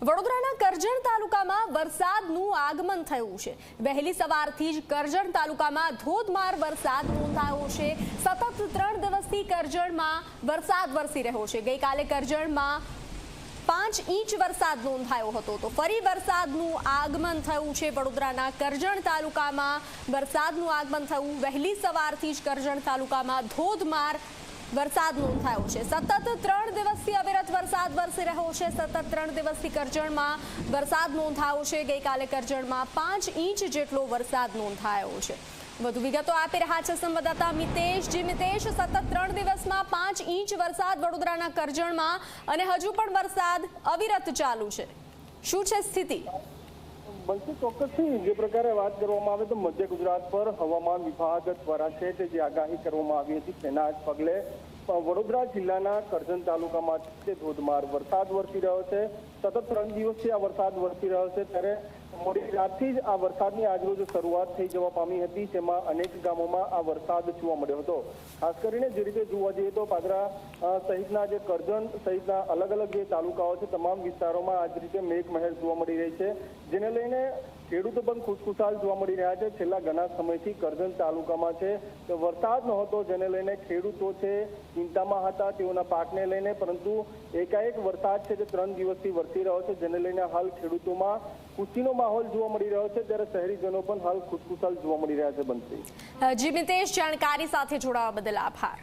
વડોદરાના કરજણ તાલુકામાં વરસાદનું આગમન થયું છે. વહેલી સવારથી જ કરજણ તાલુકામાં ધોધમાર વરસાદ નોંધાયો છે. સતત ત્રણ દિવસથી કરજણમાં વરસાદ વરસી રહ્યો છે. ગઈકાલે કરજણમાં પાંચ ઇંચ વરસાદ નોંધાયો હતો. તો ફરી વરસાદનું આગમન થયું છે વડોદરાના કરજણ તાલુકામાં. વરસાદનું આગમન થયું. વહેલી સવારથી જ કરજણ તાલુકામાં ધોધમાર વરસાદ નોંધાયો છે. સતત ત્રણ દિવસથી અવિરત વરસાદ વરસી રહ્યો છે. સતત ત્રણ દિવસથી કરજણમાં વરસાદ નોંધાયો છે. ગઈકાલે કરજણમાં પાંચ ઇંચ જેટલો વરસાદ નોંધાયો છે. વધુ વિગતો આપી રહ્યા છે સંવાદદાતા મિતેશ. જી મિતેશ, સતત ત્રણ દિવસમાં પાંચ ઇંચ વરસાદ વડોદરાના કરજણમાં અને હજુ પણ વરસાદ અવિરત ચાલુ છે. શું છે સ્થિતિ? બનશે ચોક્કસથી જે પ્રકારે વાત કરવામાં આવે તો મધ્ય ગુજરાત પર હવામાન વિભાગ દ્વારા છે તે જે આગાહી કરવામાં આવી હતી તેના જ પગલે વડોદરા જિલ્લાના કરજણ તાલુકામાં છે ધોધમાર વરસાદ વરસી રહ્યો છે. સતત ત્રણ દિવસથી આ વરસાદ વરસી રહ્યો છે. ત્યારે મોડી રાતથી જ આ વરસાદની આજરોજ શરૂઆત થઈ જવા પામી હતી, જેમાં અનેક ગામોમાં આ વરસાદ જોવા મળ્યો હતો. ખાસ કરીને જે રીતે જોવા જઈએ તો પાદરા સહિતના જે કરજણ સહિતના અલગ અલગ જે તાલુકાઓ છે, તમામ વિસ્તારોમાં આજ રીતે રીતે મેઘમહેર જોવા મળી રહી છે. જેને લઈને ખેડૂતો પણ ખુશખુશાલ જોવા મળી રહ્યા છે. છેલ્લા ઘણા સમયથી કરજણ તાલુકામાં છે. વરસાદ નહોતો જેને લઈને ખેડૂતો છે, ચિંતામાં હતા, તેઓના પાકને લઈને, પરંતુ એકાએક વરસાદ છે તે ત્રણ દિવસથી વરસી રહ્યો છે, જેને લઈને હાલ ખેડૂતોમાં ખુશીનો માહોલ જોવા મળી રહ્યો છે. ત્યારે શહેરીજનો પણ હાલ ખુશખુશાલ જોવા મળી રહ્યા છે. બનશે જી મિતેશ, જાણકારી સાથે જોડાવા બદલ આભાર.